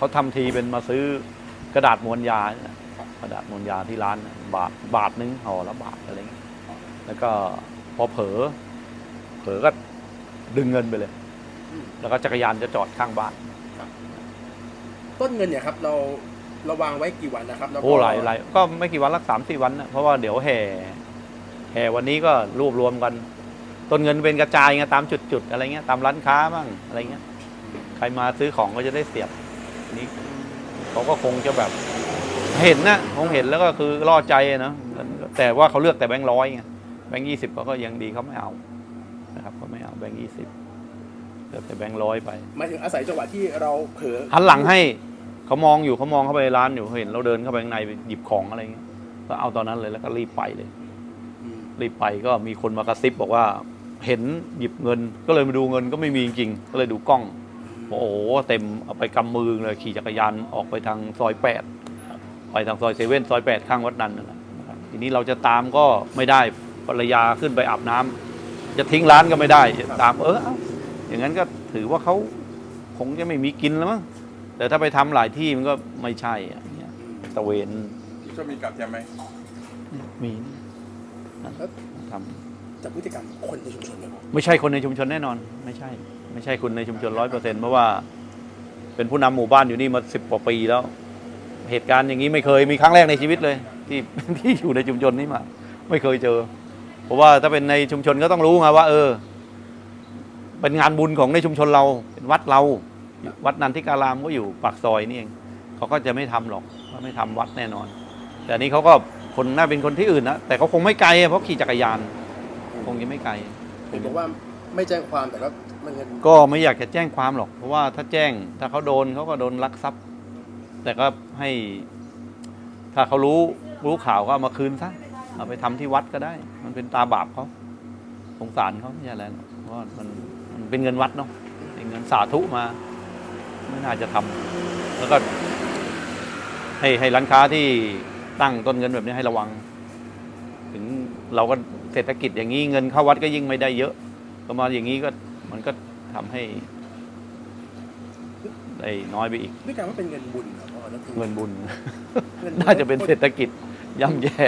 เขาทำทีเป็นมาซื้อกระดาษมวนยาเนี่ยกระดาษมวนยาที่ร้านน่ะบาทบาทนึงห่อละบาทอะไรเงี้ยแล้วก็พอเผลอเผลอก็ดึงเงินไปเลย อืม แล้วก็จักรยานจะจอดข้างบ้าน ต้นเงินเนี่ยครับเราเราวางไว้กี่วันนะครับแล้วก็โอ้หลายหลายก็ไม่กี่วันละสามสี่วันนะเพราะว่าเดี๋ยวแห่แห่วันนี้ก็รวบรวมกันต้นเงินเป็นกระจายไงตามจุดๆอะไรเงี้ยตามร้านค้าบ้างอะไรเงี้ย ใครมาซื้อของก็จะได้เสียบอั นนี้เขาก็คงจะแบบเห็นนะคงเห็นแล้วก็คือล่อใจอะนะแต่ว่าเขาเลือกแต่แบงค์ร้อยไงแบงค์ยี่สิบเขาก็ยังดีเขาไม่เอานะครับเขาไม่เอาแบงค์ยี่สิบเลือกแต่แบงค์ร้อยไปหมายถึงอาศัยจังหวะที่เราเผลอหันหลังให้เขามองอยู่เขามองเข้าไปในร้านอยู่เห็นเราเดินเข้าไปข้างในไปหยิบของอะไรเงี้ยก็เอาตอนนั้นเลยแล้วก็รีบไปเลยอืมรีบไปก็มีคนมากระซิบบอกว่า เห็นหยิบเงิน ก็เลยมาดูเงินก็ไม่มีจริงๆก็เลยดูกล้อง โอ้โหเต็มเอาไปกำมือเลยขี่จักรยานออกไปทางซอยแปดไปทางซอยเซเว่นซอยแปดข้างวัดนันนั่นแหละนะครับทีนี้เราจะตามก็ไม่ได้ภรรยาขึ้นไปอาบน้ำจะทิ้งร้านก็ไม่ได้จะตามเออเอ้าอย่างนั้นก็ถือว่าเขาคงจะไม่มีกินแล้วมั้งแต่ถ้าไปทำหลายที่มันก็ไม่ใช่อะอย่างเงี้ยตะเวนพี่ก็มีกับแจมไหมมีนั่นทำจากพฤติกรรมคนในชุมชนเนี่ยครับไม่ใช่คนในชุมชนแน่นอน ไม่ใช่ ไม่ใช่คนในชุมชนร้อยเปอร์เซ็นต์เพราะว่า เป็นผู้นำหมู่บ้านอยู่นี่มาสิบกว่าปีแล้ว เหตุการณ์อย่างนี้ไม่เคยมีครั้งแรกในชีวิตเลย ที่ที่อยู่ในชุมชนนี้มา ไม่เคยเจอ เพราะว่าถ้าเป็นในชุมชนก็ต้องรู้ไงว่า เออ เป็นงานบุญของในชุมชนเรา เป็นวัดเรา วัดนันทิการามก็อยู่ปากซอยนี่เองเขาก็จะไม่ทำหรอกว่าไม่ทำวัดแน่นอน แต่นี้เขาก็คนน่าเป็นคนที่อื่นนะแต่เขาคงไม่ไกลเพราะขี่จักรยาน คงจะไม่ไกลเห็นบอกว่า ไม่แจ้งความแต่ก็มันเงินก็ไม่อยากจะแจ้งความหรอก เพราะว่าถ้าแจ้งถ้าเขาโดนเขาก็โดนลักทรัพย์ แต่ก็ให้ ถ้าเขารู้รู้ข่าวก็เอามาคืนซะเอาไปทำที่วัดก็ได้ มันเป็นตาบาปเขาสงสารเขาไม่ใช่อะไรหรอกเพราะว่ามันมันเป็นเงินวัดเนาะเป็นเงินสาธุมา ไม่น่าจะทำแล้วก็ ให้ให้ร้านค้าที่ตั้งต้นเงินแบบนี้ให้ระวัง ถึงเราก็เศรษฐกิจอย่างนี้เงินเข้าวัดก็ยิ่งไม่ได้เยอะ ก็มาอย่างนี้ก็มันก็ทำให้ได้น้อยไปอีก ด้วยการว่าเป็นเงินบุญครับพ่อแล้วคือเงินบุญ เงินน่าจะเป็นเศรษฐกิจย่ำแย่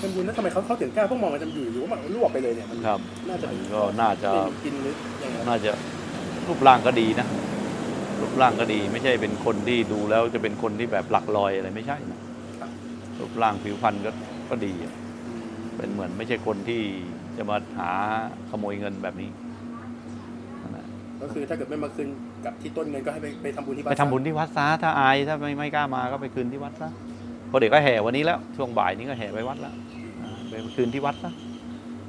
เงินบุญแล้วทำไมเขาเขาถึงกล้าพวกมองกันจะอยู่หรือว่ามันรวบไปเลยเนี่ยมันครับน่าจะเป็นก็น่าจะเป็นกินหรือยังไงน่าจะรูปร่างก็ดีนะ รูปร่างก็ดีไม่ใช่เป็นคนที่ดูแล้วจะเป็นคนที่แบบหลักลอยอะไรไม่ใช่นะรูปร่างผิวพรรณก็ก็ดีอะ เป็นเหมือนไม่ใช่คนที่จะมาหาขโมยเงินแบบนี้นั่นแหละก็คือถ้าเกิดไม่มาคืนกับที่ต้นเงินก็ให้ไปไปทำบุญที่บ้านไปทำบุญที่วัดซะถ้าอายถ้าไม่ไม่กล้ามาก็ไปคืนที่วัดซะเพราะเด็กก็แห่วันนี้แล้วช่วงบ่ายนี้ก็แห่ไปวัดแล้วอ่าไปคืนที่วัดซะ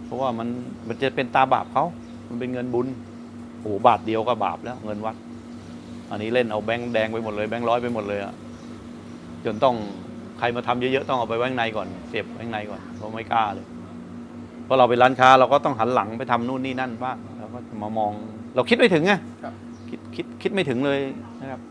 เพราะว่ามันมันจะเป็นตาบาปเขามันเป็นเงินบุญโอ้โหบาทเดียวก็บาปแล้ว เงินวัด อันนี้เล่นเอาแบงค์แดงไปหมดเลยแบงค์ร้อยไปหมดเลยอะจนต้อง ใครมาทำเยอะๆต้องเอาไปไว้ข้างในก่อนเสียบไว้ข้างในก่อนเพราะไม่กล้าเลยเพราะเราเป็นร้านค้าเราก็ต้องหันหลังไปทำนู่นนี่นั่นบ้างเราก็มามอง เราคิดไม่ถึงไงครับคิดคิดคิดไม่ถึงเลยนะครับ